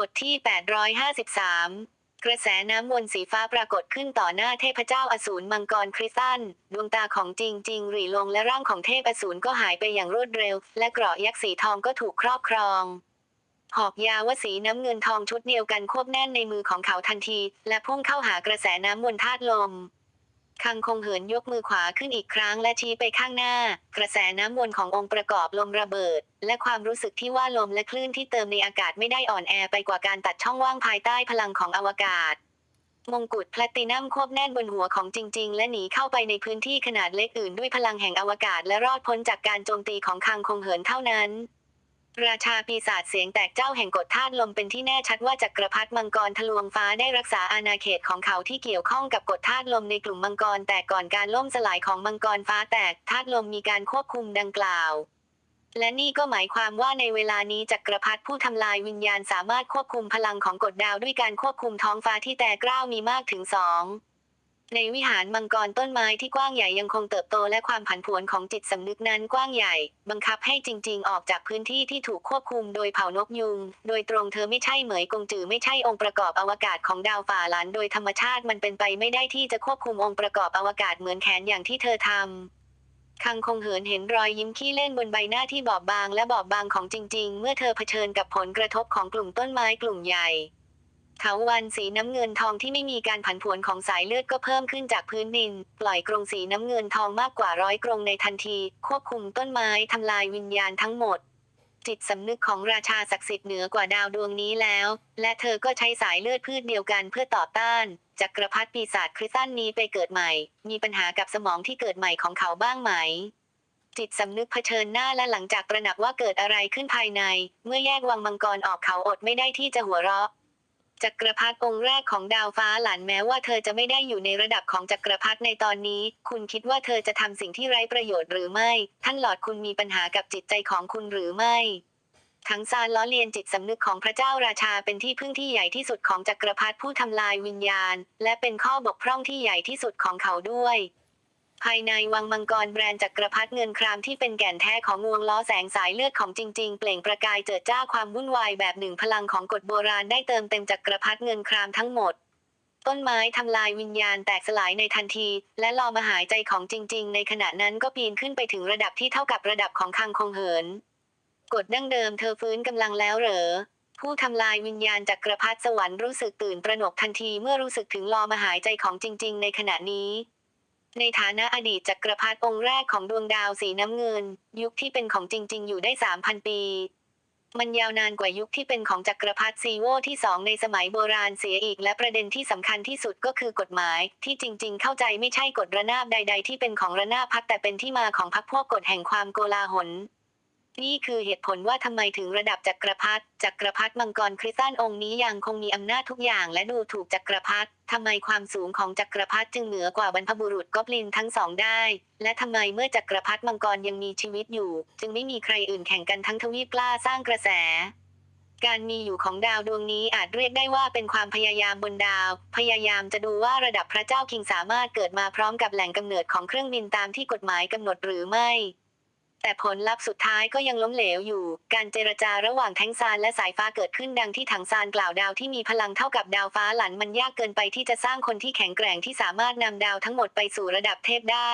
บทที่ 853 กระแสน้ำวนสีฟ้าปรากฏขึ้นต่อหน้าเทพเจ้าอสูรมังกรคริสตันดวงตาของจริงจริงหรี่ลงและร่างของเทพอสูรก็หายไปอย่างรวดเร็ว และเกราะยักษ์สีทองก็ถูกครอบครองหอกยาวสีน้ำเงินทองชุดเดียวกันควบแน่นในมือของเขาทันที และพุ่งเข้าหากระแสน้ำวนธาตุลม คังคงเหินยกมือขวาขึ้นอีกครั้งและชี้ไปข้างหน้า กระแสน้ำวนขององค์ประกอบลมระเบิด และความรู้สึกที่ว่าลมและคลื่นที่เติมในอากาศไม่ได้อ่อนแอไปกว่าการตัดช่องว่างภายใต้พลังของอวกาศ มงกุฎแพลตตินัมควบแน่นบนหัวของจริง ๆ และหนีเข้าไปในพื้นที่ขนาดเล็กอื่นด้วยพลังแห่งอวกาศและรอดพ้นจากการโจมตีของคังคงเหินเท่านั้น ราชาปีศาจเสียงแตกเจ้าแห่งกฎธาตุลมเป็นที่แน่ชัดว่าจักรพรรดิมังกรทะลวงฟ้าได้รักษาอาณาเขตของเขาที่เกี่ยวข้องกับกฎธาตุลมในกลุ่มมังกรแต่ก่อนการล่มสลายของมังกรฟ้าแตกธาตุลมมีการควบคุมดังกล่าว และนี่ก็หมายความว่าในเวลานี้จักรพรรดิผู้ทำลายวิญญาณสามารถควบคุมพลังของกฎดาวด้วยการควบคุมท้องฟ้าที่แต่กล้าวมีมากถึงสอง ในวิหารมังกรต้นไม้ที่กว้างใหญ่ยังคงเติบโตและความผันผวนของจิตสำนึกนั้นกว้างใหญ่ บังคับให้จริง ๆ ออกจากพื้นที่ที่ถูกควบคุมโดยเผ่านกยุง โดยตรงเธอไม่ใช่เหมยกงจือไม่ใช่องค์ประกอบอวกาศของดาวฝ่าหลานโดยธรรมชาติมันเป็นไปไม่ได้ที่จะควบคุมองค์ประกอบอวกาศเหมือนแขนอย่างที่เธอทำคังคงเหินเห็นรอยยิ้มขี้เล่นบนใบหน้าที่บอบบางและบอบบางของจริง ๆ เมื่อเธอเผชิญกับผลกระทบของกลุ่มต้นไม้กลุ่มใหญ่ เถาวันสีน้ำเงินทองที่ไม่มีการผันผวนของสายเลือดก็เพิ่มขึ้นจากพื้นดิน ปล่อยกรงสีน้ำเงินทองมากกว่าร้อยกรงในทันที ควบคุมต้นไม้ทำลายวิญญาณทั้งหมด จิตสำนึกของราชาศักดิ์สิทธิ์เหนือกว่าดาวดวงนี้แล้ว และเธอก็ใช้สายเลือดพืชเดียวกันเพื่อต่อต้านจักรพรรดิปีศาจคริสตันนี้ไปเกิดใหม่ มีปัญหากับสมองที่เกิดใหม่ของเขาบ้างไหมจิตสำนึกเผชิญหน้าและหลังจากตระหนักว่าเกิดอะไรขึ้นภายใน เมื่อแยกวังมังกรออกเขาอดไม่ได้ที่จะหัวเราะ จักรพรรดิองค์แรกของดาวฟ้าหลานแม้ว่าเธอจะไม่ได้อยู่ในระดับของจักรพรรดิในตอนนี้ คุณคิดว่าเธอจะทำสิ่งที่ไร้ประโยชน์หรือไม่ ท่านหลอดคุณมีปัญหากับจิตใจของคุณหรือไม่ทั้งซานล้อเลียนจิตสำนึกของพระเจ้าราชาเป็นที่พึ่งที่ใหญ่ที่สุดของจักรพรรดิผู้ทำลายวิญญาณ และเป็นข้อบกพร่องที่ใหญ่ที่สุดของเขาด้วย ภายในวังมังกรแบรนด์จักรพรรดิเงินครามที่เป็นแก่นแท้ของงวงล้อแสงสายเลือดของจริง ๆ เปล่งประกายเจิดจ้าความวุ่นวายแบบหนึ่งพลังของกฎโบราณได้เติมเต็มจักรพรรดิเงินครามทั้งหมด ต้นไม้ทำลายวิญญาณแตกสลายในทันที และลอมาหายใจของจริง ๆ ในขณะนั้นก็ปีนขึ้นไปถึงระดับที่เท่ากับระดับของคังคงเหิน กฎดั้งเดิมเธอฟื้นกำลังแล้วเหรอผู้ทำลายวิญญาณจักรพรรดิสวรรค์รู้สึกตื่นตระหนกทันทีเมื่อรู้สึกถึงลอมาหายใจของจริง ๆ ในขณะนี้ ในฐานะอดีตจักรพรรดิองค์แรกของดวงดาวสีน้ำเงิน ยุคที่เป็นของจริง ๆ อยู่ได้ 3,000 ปี มันยาวนานกว่ายุคที่เป็นของจักรพรรดิซีโวที่สองในสมัยโบราณเสียอีก และประเด็นที่สำคัญที่สุดก็คือกฎหมาย ที่จริง ๆ เข้าใจไม่ใช่กฎระนาบใด ๆ ที่เป็นของระนาบพักแต่เป็นที่มาของพักพวกกฎแห่งความโกลาหล นี่คือเหตุผลว่าทำไมถึงระดับจักรพรรดิจักรพรรดิมังกรคริสตันองค์นี้ยังคงมีอำนาจทุกอย่างและดูถูกจักรพรรดิทำไมความสูงของจักรพรรดิจึงเหนือกว่าบรรพบุรุษกอบลินทั้งสองได้ และทำไมเมื่อจักรพรรดิมังกรยังมีชีวิตอยู่ จึงไม่มีใครอื่นแข่งกันทั้งทวีปกล้าสร้างกระแส การมีอยู่ของดาวดวงนี้อาจเรียกได้ว่าเป็นความพยายามบนดาว พยายามจะดูว่าระดับพระเจ้าคิงสามารถเกิดมาพร้อมกับแหล่งกำเนิดของเครื่องบินตามที่กฎหมายกำหนดหรือไม่ แต่ผลลัพธ์สุดท้ายก็ยังล้มเหลวอยู่ การเจรจาระหว่างแท้งซานและสายฟ้าเกิดขึ้นดังที่ถังซานกล่าวดาวที่มีพลังเท่ากับดาวฟ้าหลันมันยากเกินไปที่จะสร้างคนที่แข็งแกร่งที่สามารถนำดาวทั้งหมดไปสู่ระดับเทพได้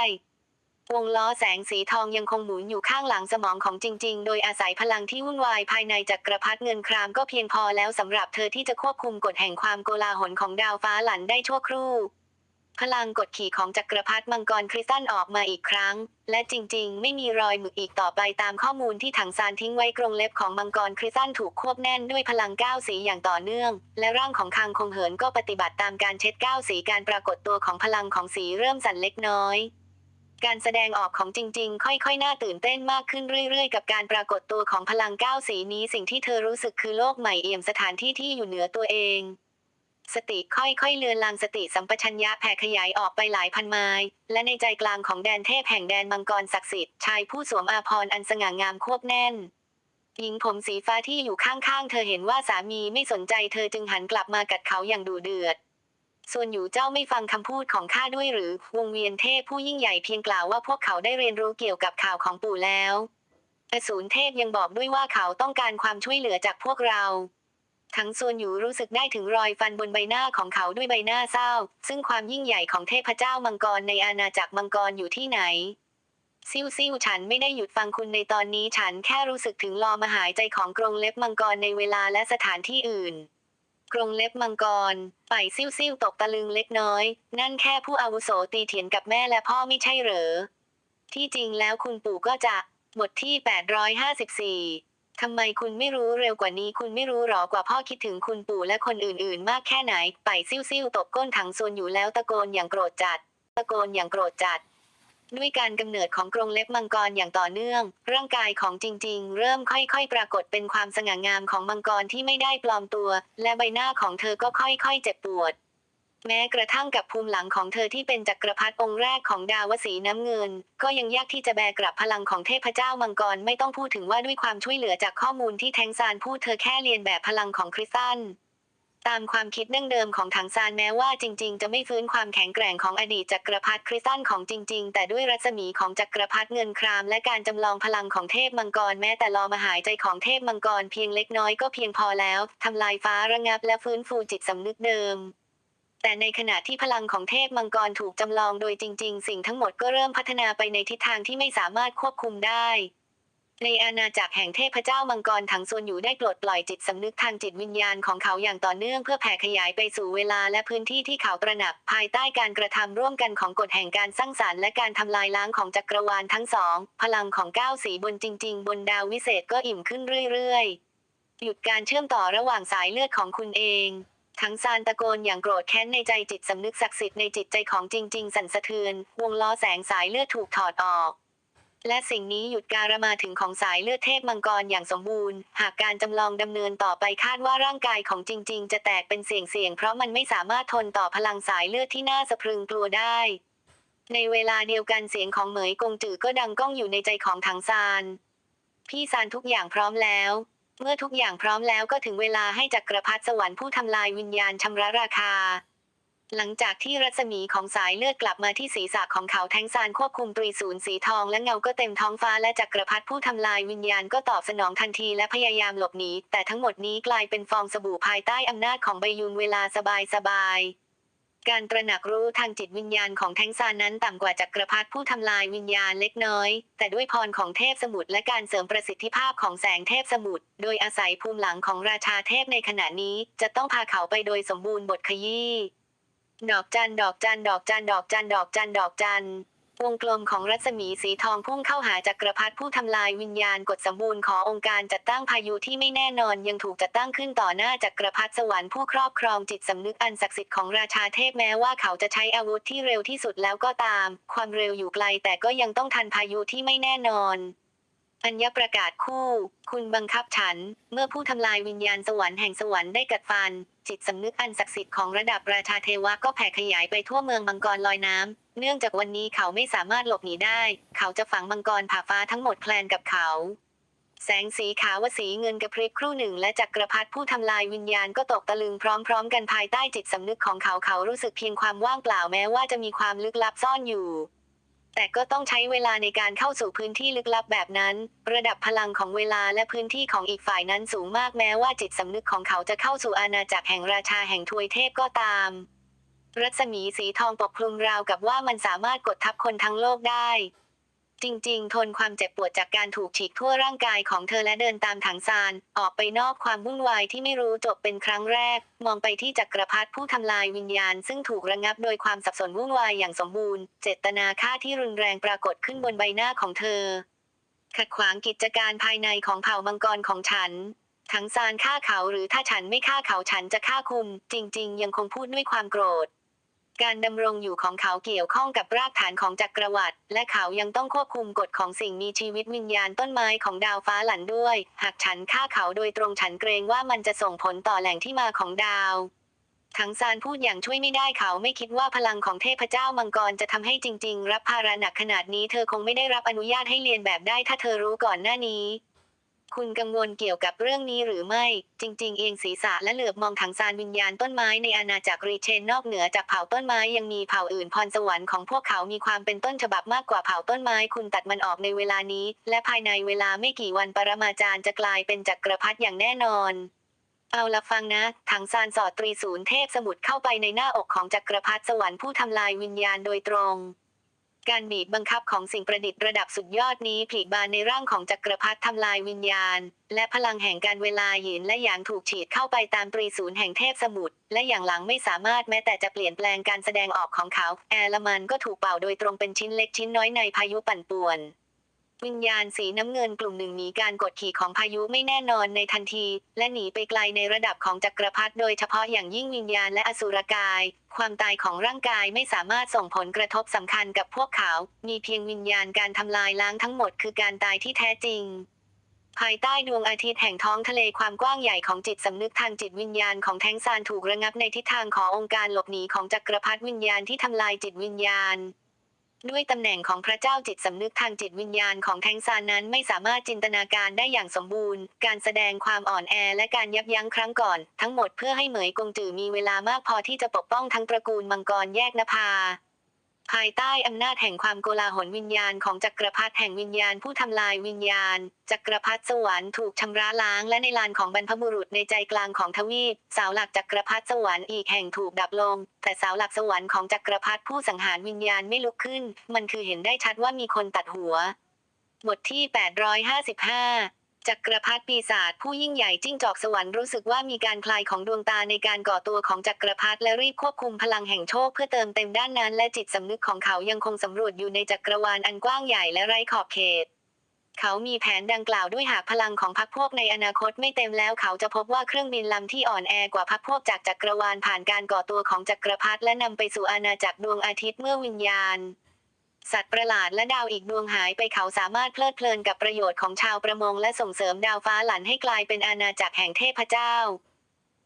วงล้อแสงสีทองยังคงหมุนอยู่ข้างหลังสมองของจริง ๆ โดยอาศัยพลังที่วุ่นวายภายในจักรพรรดิเงินครามก็เพียงพอแล้วสำหรับเธอที่จะควบคุมกฎแห่งความโกลาหลของดาวฟ้าหลันได้ชั่วครู่ พลังกดขี่ของจักรพรรดิมังกรคริสตันออกมาอีกครั้ง และจริงๆ ไม่มีรอยหมึกอีกต่อไปตามข้อมูลที่ถังซานทิ้งไว้กรงเล็บของมังกรคริสตันถูกควบแน่นด้วยพลังก้าวสีอย่างต่อเนื่อง และร่างของคางคงเหินก็ปฏิบัติตามการเช็ดก้าวสีการปรากฏตัวของพลังของสีเริ่มสั่นเล็กน้อยการแสดงออกของจริง ๆ ค่อยๆ น่าตื่นเต้นมากขึ้นเรื่อย ๆ กับการปรากฏตัวของพลังก้าวสีนี้สิ่งที่เธอรู้สึกคือโลกใหม่เอี่ยมสถานที่ที่อยู่เหนือตัวเอง สติค่อยๆเลือนลางสติสัมปชัญญะแผ่ขยายออกไปหลายพันไมล์และในใจกลางของแดนเทพแห่งแดนมังกรศักดิ์สิทธิ์ชายผู้สวมอาภรณ์อันสง่างามควบแน่นหญิงผมสีฟ้าที่อยู่ข้างๆ เธอเห็นว่าสามีไม่สนใจเธอจึงหันกลับมากัดเขาอย่างดุเดือด ส่วนอยู่เจ้าไม่ฟังคำพูดของข้าด้วยหรือ วงเวียนเทพผู้ยิ่งใหญ่เพียงกล่าวว่าพวกเขาได้เรียนรู้เกี่ยวกับข่าวของปู่แล้วอสูรเทพยังบอกด้วยว่าเขาต้องการความช่วยเหลือจากพวกเรา ทั้งส่วนอยู่รู้สึกได้ถึงรอยฟันบนใบหน้าของเขาด้วยใบหน้าเศร้า ซึ่งความยิ่งใหญ่ของเทพเจ้ามังกรในอาณาจักรมังกรอยู่ที่ไหน ซิ่วซิ่วฉันไม่ได้หยุดฟังคุณในตอนนี้ฉันแค่รู้สึกถึงลอมหายใจของกรงเล็บมังกรในเวลาและสถานที่อื่น กรงเล็บมังกรไปซิ่วซิ่วตกตะลึงเล็กน้อย นั่นแค่ผู้อาวุโสตีเถียนกับแม่และพ่อไม่ใช่เหรอ ที่จริงแล้วคุณปู่ก็จะ บทที่ 854 ทำไมคุณไม่รู้เร็วกว่านี้ คุณไม่รู้หรอกว่าพ่อคิดถึงคุณปู่และคนอื่นๆ มากแค่ไหน ไปซิ่วซิ่วตบก้นถังโซนอยู่แล้วตะโกนอย่างโกรธจัด ตะโกนอย่างโกรธจัด ด้วยการกำเนิดของกรงเล็บมังกรอย่างต่อเนื่อง ร่างกายของจริง ๆ เริ่มค่อยๆ ปรากฏเป็นความสง่างามของมังกรที่ไม่ได้ปลอมตัว และใบหน้าของเธอก็ค่อยๆ เจ็บปวด แม้กระทั่งกับภูมิหลังของเธอที่เป็นจักรพรรดิองค์แรกของดาวสีน้ำเงิน ก็ยังยากที่จะแบกกลับพลังของเทพเจ้ามังกรไม่ต้องพูดถึงว่าด้วยความช่วยเหลือจากข้อมูลที่แทงซานพูดเธอแค่เรียนแบบพลังของคริสตันตามความคิดดั้งเดิมของถังซานแม้ว่าจริง ๆ จะไม่ฟื้นความแข็งแกร่งของอดีตจักรพรรดิคริสตันของจริง ๆ แต่ด้วยรัศมีของจักรพรรดิเงินคราม และการจำลองพลังของเทพมังกรแม้แต่ลอมหายใจของเทพมังกรเพียงเล็กน้อยก็เพียงพอแล้วทำลายฟ้าระงับและฟื้นฟูจิตสำนึกเดิม แต่ในขณะที่พลังของเทพมังกรถูกจำลองโดยจริง ๆ สิ่งทั้งหมดก็เริ่มพัฒนาไปในทิศทางที่ไม่สามารถควบคุมได้ ในอาณาจักรแห่งเทพเจ้ามังกรถังซวนอยู่ได้ปลดปล่อยจิตสำนึกทางจิตวิญญาณของเขาอย่างต่อเนื่องเพื่อแผ่ขยายไปสู่เวลาและพื้นที่ที่เขาตระหนัก ภายใต้การกระทำร่วมกันของกฎแห่งการสร้างสารรค์และการทำลายล้างของจักรวาลทั้งสอง พลังของก้าวสีบนจริง ๆ บนดาววิเศษก็อิ่มขึ้นเรื่อยๆ หยุดการเชื่อมต่อระหว่างสายเลือดของคุณเอง ทั้งซานตะโกนอย่างโกรธแค้นในใจจิตสำนึกศักดิ์สิทธิ์ในจิตใจของจริง ๆ สั่นสะเทือน วงล้อแสงสายเลือดถูกถอดออก และสิ่งนี้หยุดการมาถึงของสายเลือดเทพมังกรอย่างสมบูรณ์ หากการจำลองดำเนินต่อไปคาดว่าร่างกายของจริง ๆ จะแตกเป็นเสี่ยงๆเพราะมันไม่สามารถทนต่อพลังสายเลือดที่น่าสะพรึงกลัวได้ในเวลาเดียวกันเสียงของเหมยกงจือก็ดังก้องอยู่ในใจของถังซาน พี่ซานทุกอย่างพร้อมแล้ว เมื่อทุกอย่างพร้อมแล้วก็ถึงเวลาให้จักรพรรดิสวรรค์ผู้ทำลายวิญญาณชำระราคา หลังจากที่รัศมีของสายเลือดกลับมาที่ศีรษะของเขาแทงซานควบคุมตรีศูนย์สีทองและเงาก็เต็มท้องฟ้าและจักรพรรดิผู้ทำลายวิญญาณก็ตอบสนองทันทีและพยายามหลบหนีแต่ทั้งหมดนี้กลายเป็นฟองสบู่ภายใต้อำนาจของใบยุนเวลาสบายสบายๆ การตระหนักรู้ทางจิตวิญญาณของแทงซานนั้นต่ำกว่าจักรพรรดิผู้ทำลายวิญญาณเล็กน้อย แต่ด้วยพรของเทพสมุทรและการเสริมประสิทธิภาพของแสงเทพสมุทรโดยอาศัยภูมิหลังของราชาเทพในขณะนี้ จะต้องพาเขาไปโดยสมบูรณ์บทขยี้ดอกจันดอกจันดอกจันดอกจันดอกจันดอกจัน วงกลมของรัศมีสีทองพุ่งเข้าหาจักรพรรดิผู้ทำลายวิญญาณกฎสมบูรณ์ขององค์การจัดตั้งพายุที่ไม่แน่นอนยังถูกจัดตั้งขึ้นต่อหน้าจักรพรรดิสวรรค์ผู้ครอบครองจิตสำนึกอันศักดิ์สิทธิ์ของราชาเทพแม้ว่าเขาจะใช้อาวุธที่เร็วที่สุดแล้วก็ตาม ความเร็วอยู่ไกลแต่ก็ยังต้องทันพายุที่ไม่แน่นอน อัญญประกาศคู่ คุณบังคับฉัน เมื่อผู้ทำลายวิญญาณสวรรค์แห่งสวรรค์ได้กัดฟัน จิตสำนึกอันศักดิ์สิทธิ์ของระดับราชาเทวะก็แผ่ขยายไปทั่วเมืองมังกรลอยน้ำ เนื่องจากวันนี้เขาไม่สามารถหลบหนีได้ เขาจะฝังมังกรผ่าฟ้าทั้งหมดแพลนกับเขา แสงสีขาวสีเงินกระพริบครู่หนึ่งและจักรพรรดิผู้ทำลายวิญญาณก็ตกตะลึงพร้อม ๆ กันภายใต้จิตสำนึกของเขาเขารู้สึกเพียงความว่างเปล่าแม้ว่าจะมีความลึกลับซ่อนอยู่ แต่ก็ต้องใช้เวลาในการเข้าสู่พื้นที่ลึกลับแบบนั้น ระดับพลังของเวลาและพื้นที่ของอีกฝ่ายนั้นสูงมากแม้ว่าจิตสำนึกของเขาจะเข้าสู่อาณาจักรแห่งราชาแห่งทวยเทพก็ตาม รัศมีสีทองปกคลุมราวกับว่ามันสามารถกดทับคนทั้งโลกได้ จริง ๆ ทนความเจ็บปวดจากการถูกฉีกทั่วร่างกายของเธอและเดินตามถังซาน ออกไปนอกความวุ่นวายที่ไม่รู้จบเป็นครั้งแรก มองไปที่จักรพรรดิผู้ทำลายวิญญาณ ซึ่งถูกระงับโดยความสับสนวุ่นวายอย่างสมบูรณ์ เจตนาฆ่าที่รุนแรงปรากฏขึ้นบนใบหน้าของเธอ ขัดขวางกิจการภายในของเผ่ามังกรของฉันถังซานฆ่าเขาหรือถ้าฉันไม่ฆ่าเขาฉันจะฆ่าคุณจริง ๆ ยังคงพูดด้วยความโกรธ การดำรงอยู่ของเขาเกี่ยวข้องกับรากฐานของจักรวรรดิและเขายังต้องควบคุมกฎของสิ่งมีชีวิตวิญญาณต้นไม้ของดาวฟ้าหลันด้วย หากฉันฆ่าเขาโดยตรงฉันเกรงว่ามันจะส่งผลต่อแหล่งที่มาของดาวทั้งซานพูดอย่างช่วยไม่ได้เขาไม่คิดว่าพลังของเทพเจ้ามังกรจะทำให้จริง ๆ รับภาระหนักขนาดนี้เธอคงไม่ได้รับอนุญาตให้เรียนแบบได้ถ้าเธอรู้ก่อนหน้านี้ คุณกังวลเกี่ยวกับเรื่องนี้หรือไม่ จริง ๆ เองศีรษะและเหลือบมองถังซานวิญญาณต้นไม้ในอาณาจักรรีเชนนอกเหนือจากเผ่าต้นไม้ยังมีเผ่าอื่นพรสวรรค์ของพวกเขามีความเป็นต้นฉบับมากกว่าเผ่าต้นไม้คุณตัดมันออกในเวลานี้ และภายในเวลาไม่กี่วันปรมาจารย์จะกลายเป็นจักรพรรดิอย่างแน่นอนเอาละฟังนะ ถังซานสอดตรีศูนย์เทพสมุทรเข้าไปในหน้าอกของจักรพรรดิสวรรค์ผู้ทำลายวิญญาณโดยตรง การบีบบังคับของสิ่งประดิษฐ์ระดับสุดยอดนี้ผลิบานในร่างของจักรพรรดิทำลายวิญญาณ และพลังแห่งการเวลาหยินและหยางถูกฉีดเข้าไปตามตรีศูนย์แห่งเทพสมุทรและอย่างหลังไม่สามารถแม้แต่จะเปลี่ยนแปลงการแสดงออกของเขา แอร์ลมันก็ถูกเป่าโดยตรงเป็นชิ้นเล็กชิ้นน้อยในพายุปั่นป่วน วิญญาณสีน้ำเงินกลุ่มหนึ่งหนีการกดขี่ของพายุไม่แน่นอนในทันที และหนีไปไกลในระดับของจักรพรรดิโดยเฉพาะอย่างยิ่งวิญญาณและอสุรกาย ความตายของร่างกายไม่สามารถส่งผลกระทบสำคัญกับพวกเขา มีเพียงวิญญาณการทำลายล้างทั้งหมดคือการตายที่แท้จริงภายใต้ดวงอาทิตย์แห่งท้องทะเลความกว้างใหญ่ของจิตสำนึกทางจิตวิญญาณของแทงซานถูกระงับในทิศทางขององค์การหลบหนีของจักรพรรดิวิญญาณที่ทำลายจิตวิญญาณ ด้วยตำแหน่งของพระเจ้าจิตสำนึกทางจิตวิญญาณของแทงซานนั้นไม่สามารถจินตนาการได้อย่างสมบูรณ์ การแสดงความอ่อนแอและการยับยั้งครั้งก่อน ทั้งหมดเพื่อให้เหมยกงจือมีเวลามากพอที่จะปกป้องทั้งตระกูลมังกรแยกนภา ภายใต้อำนาจแห่งความโกลาหลวิญญาณของจักรพรรดิแห่งวิญญาณผู้ทำลายวิญญาณ จักรพรรดิสวรรค์ถูกชำระล้างและในลานของบรรพบุรุษในใจกลางของทวีปเสาหลักจักรพรรดิสวรรค์อีกแห่งถูกดับลง แต่เสาหลักสวรรค์ของจักรพรรดิผู้สังหารวิญญาณไม่ลุกขึ้น มันคือเห็นได้ชัดว่ามีคนตัดหัว บทที่ 855 จักรพรรดิปีศาจผู้ยิ่งใหญ่จิ้งจอกสวรรค์รู้สึกว่ามีการคลายของดวงตาในการก่อตัวของจักรพรรดิและรีบควบคุมพลังแห่งโชคเพื่อเติมเต็มด้านนั้น และจิตสำนึกของเขายังคงสำรวจอยู่ในจักรวาลอันกว้างใหญ่และไร้ขอบเขต เขามีแผนดังกล่าวด้วยหากพลังของพรรคพวกในอนาคตไม่เต็มแล้วเขาจะพบว่าเครื่องบินลำที่อ่อนแอกว่าพรรคพวกจากจักรวาลผ่านการก่อตัวของจักรพรรดิและนำไปสู่อาณาจักรดวงอาทิตย์เมื่อวิญญาณ สัตว์ประหลาดและดาวอีกดวงหายไปเขาสามารถเพลิดเพลินกับประโยชน์ของชาวประมงและส่งเสริมดาวฟ้าหลันให้กลายเป็นอาณาจักรแห่งเทพเจ้า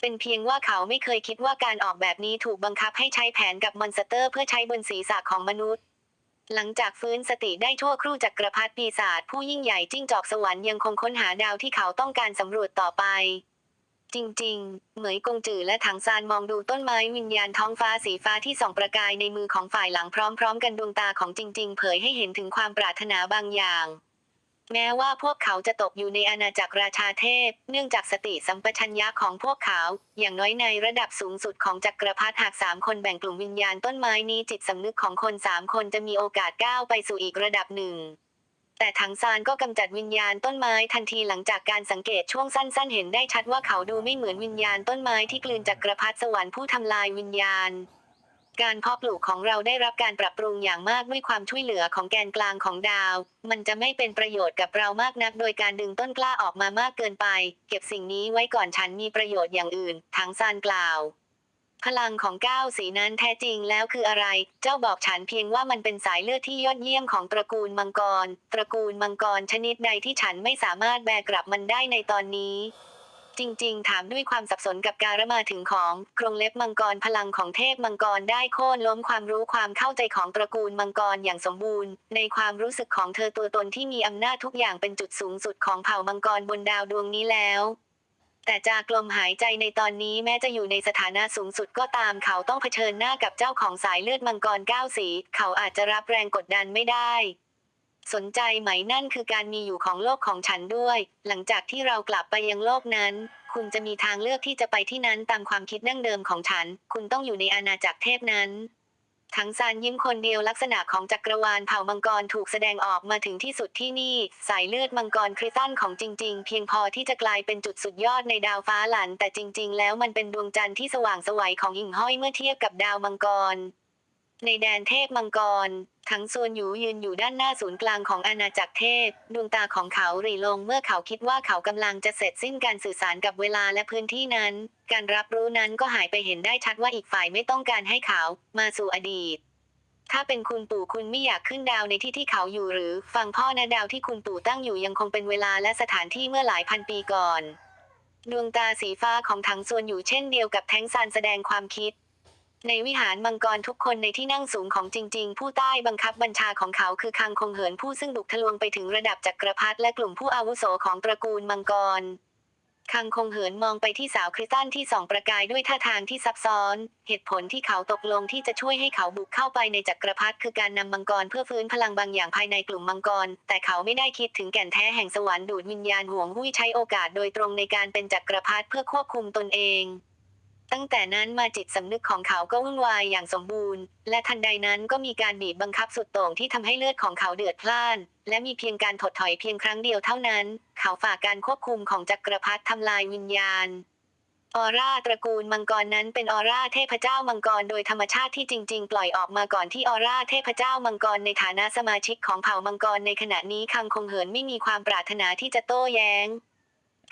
เป็นเพียงว่าเขาไม่เคยคิดว่าการออกแบบนี้ถูกบังคับให้ใช้แผนกับมอนสเตอร์ เพื่อใช้บนศีรษะของมนุษย์ หลังจากฟื้นสติได้ชั่วครู่จักรพรรดิปีศาจผู้ยิ่งใหญ่จิ้งจอกสวรรค์ยังคงค้นหาดาวที่เขาต้องการสำรวจต่อไป จริง ๆ เหมยกงจือและถังซานมองดูต้นไม้วิญญาณท้องฟ้าสีฟ้าที่ส่องประกายในมือของฝ่ายหลังพร้อม ๆ กันดวงตาของจริง ๆ เผยให้เห็นถึงความปรารถนาบางอย่าง แม้ว่าพวกเขาจะตกอยู่ในอาณาจักรราชาเทพ เนื่องจากสติสัมปชัญญะของพวกเขา อย่างน้อยในระดับสูงสุดของจักรพรรดิหากสามคนแบ่งกลุ่มวิญญาณต้นไม้นี้จิตสำนึกของคนสามคนจะมีโอกาสก้าวไปสู่อีกระดับหนึ่ง แต่ถังซานก็กำจัดวิญญาณต้นไม้ทันทีหลังจากการสังเกตช่วงสั้น ๆ เห็นได้ชัดว่าเขาดูไม่เหมือนวิญญาณต้นไม้ที่กลืนจักกระพรรดิสวรรค์ผู้ทำลายวิญญาณ การเพาะปลูกของเราได้รับการปรับปรุงอย่างมากด้วยความช่วยเหลือของแกนกลางของดาว มันจะไม่เป็นประโยชน์กับเรามากนัก โดยการดึงต้นกล้าออกมามากเกินไป เก็บสิ่งนี้ไว้ก่อนฉันมีประโยชน์อย่างอื่น ถังซานกล่าว พลังของก้าวสีนั้นแท้จริงแล้วคืออะไร เจ้าบอกฉันเพียงว่ามันเป็นสายเลือดที่ยอดเยี่ยมของตระกูลมังกร ตระกูลมังกรชนิดใดที่ฉันไม่สามารถแบกกลับมันได้ในตอนนี้ จริง ๆ ถามด้วยความสับสนกับการมาถึงของกรงเล็บมังกรพลังของเทพมังกรได้โค่นล้มความรู้ความเข้าใจของตระกูลมังกรอย่างสมบูรณ์ ในความรู้สึกของเธอตัวตนที่มีอำนาจทุกอย่างเป็นจุดสูงสุดของเผ่ามังกรบนดาวดวงนี้แล้ว แต่จากลมหายใจในตอนนี้แม้จะอยู่ในสถานะสูงสุดก็ตามเขาต้องเผชิญหน้ากับเจ้าของสายเลือดมังกรเก้าสี เขาอาจจะรับแรงกดดันไม่ได้ สนใจไหมนั่นคือการมีอยู่ของโลกของฉันด้วย หลังจากที่เรากลับไปยังโลกนั้น คุณจะมีทางเลือกที่จะไปที่นั้นตามความคิดดั้งเดิมของฉัน คุณต้องอยู่ในอาณาจักรเทพนั้น ทั้งซานยิ้มคนเดียวลักษณะของจักรวาลเผ่ามังกรถูกแสดงออกมาถึงที่สุดที่นี่ สายเลือดมังกรคริสตันของจริง ๆ เพียงพอที่จะกลายเป็นจุดสุดยอดในดาวฟ้าหลัน แต่จริง ๆ แล้วมันเป็นดวงจันทร์ที่สว่างสวัยของหิ่งห้อยเมื่อเทียบกับดาวมังกร ในแดนเทพมังกร ทั้งส่วนหยูยืนอยู่ด้านหน้าศูนย์กลางของอาณาจักรเทพ ดวงตาของเขาหรีลงเมื่อเขาคิดว่าเขากำลังจะเสร็จสิ้นการสื่อสารกับเวลาและพื้นที่นั้น การรับรู้นั้นก็หายไปเห็นได้ชัดว่าอีกฝ่ายไม่ต้องการให้เขามาสู่อดีต ถ้าเป็นคุณปู่คุณไม่อยากขึ้นดาวในที่ที่เขาอยู่หรือ ฟังพ่อนะดาวที่คุณปู่ตั้งอยู่ยังคงเป็นเวลาและสถานที่เมื่อหลายพันปีก่อน ดวงตาสีฟ้าของถังส่วนอยู่เช่นเดียวกับแท้งซานแสดงความคิด ในวิหารมังกรทุกคนในที่นั่งสูงของจริง ๆ ผู้ใต้บังคับบัญชาของเขาคือคังคงเหินผู้ซึ่งบุกทะลวงไปถึงระดับจักรพรรดิและกลุ่มผู้อาวุโสของตระกูลมังกร คังคงเหินมองไปที่สาวคริสตันที่ส่องประกายด้วยท่าทางที่ซับซ้อน เหตุผลที่เขาตกลงที่จะช่วยให้เขาบุกเข้าไปในจักรพรรดิคือการนำมังกรเพื่อฟื้นพลังบางอย่างภายในกลุ่มมังกร แต่เขาไม่ได้คิดถึงแก่นแท้แห่งสวรรค์ดูดวิญญาณห่วงหุ้ยใช้โอกาสโดยตรงในการเป็นจักรพรรดิเพื่อควบคุมตนเอง ตั้งแต่นั้นมาจิตสำนึกของเขาก็วุ่นวายอย่างสมบูรณ์ และทันใดนั้นก็มีการบีบบังคับสุดโต่งที่ทำให้เลือดของเขาเดือดพล่าน และมีเพียงการถดถอยเพียงครั้งเดียวเท่านั้น เขาฝ่าการควบคุมของจักรพรรดิทำลายวิญญาณออร่าตระกูลมังกรนั้นเป็นออร่าเทพเจ้ามังกรโดยธรรมชาติที่จริง ๆ ปล่อยออกมาก่อนที่ออร่าเทพเจ้ามังกรในฐานะสมาชิกของเผ่ามังกรในขณะนี้คังคงเหินไม่มีความปรารถนาที่จะโต้แย้ง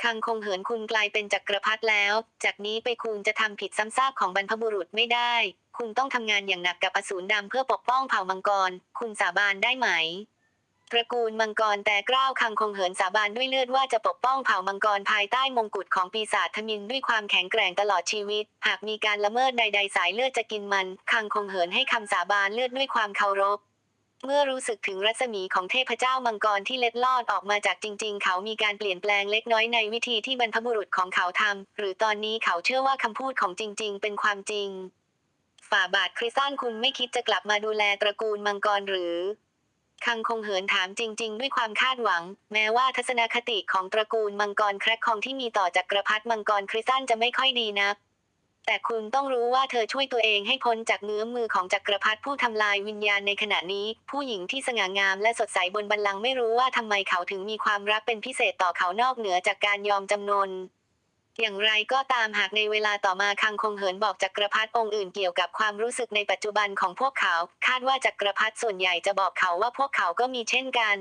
คังคงเหินคุณกลายเป็นจักรพรรดิแล้ว จากนี้ไปคุณจะทำผิดซ้ำซากของบรรพบุรุษไม่ได้ คุณต้องทำงานอย่างหนักกับอสูรดำเพื่อปกป้องเผ่ามังกร คุณสาบานได้ไหมตระกูลมังกรแต่กล้าวคังคงเหินสาบานด้วยเลือดว่าจะปกป้องเผ่ามังกรภายใต้มงกุฎของปีศาจทมินด้วยความแข็งแกร่งตลอดชีวิต หากมีการละเมิดใด ๆ สายเลือดจะกินมัน คังคงเหินให้คำสาบานเลือดด้วยความเคารพ เมื่อรู้สึกถึงรัศมีของเทพเจ้ามังกรที่เล็ดลอดออกมาจากจริง ๆ เขามีการเปลี่ยนแปลงเล็กน้อยในวิธีที่บรรพบุรุษของเขาทำ หรือตอนนี้เขาเชื่อว่าคำพูดของจริง ๆ เป็นความจริง ฝ่าบาทคริสตันคุณไม่คิดจะกลับมาดูแลตระกูลมังกรหรือคังคงเหินถามจริง ๆ ด้วยความคาดหวัง แม้ว่าทัศนคติของตระกูลมังกรแครกคองที่มีต่อจักรพรรดิมังกรคริสตันจะไม่ค่อยดีนัก แต่คุณต้องรู้ว่าเธอช่วยตัวเองให้พ้นจากเงื้อมมือของจักรพรรดิผู้ทำลายวิญญาณในขณะนี้ ผู้หญิงที่สง่างามและสดใสบนบัลลังก์ไม่รู้ว่าทำไมเขาถึงมีความรักเป็นพิเศษต่อเขานอกเหนือจากการยอมจำนนอย่างไรก็ตามหากในเวลาต่อมาคังคงเหินบอกจักรพรรดิองค์อื่นเกี่ยวกับความรู้สึกในปัจจุบันของพวกเขา คาดว่าจักรพรรดิส่วนใหญ่จะบอกเขาว่าพวกเขาก็มีเช่นกัน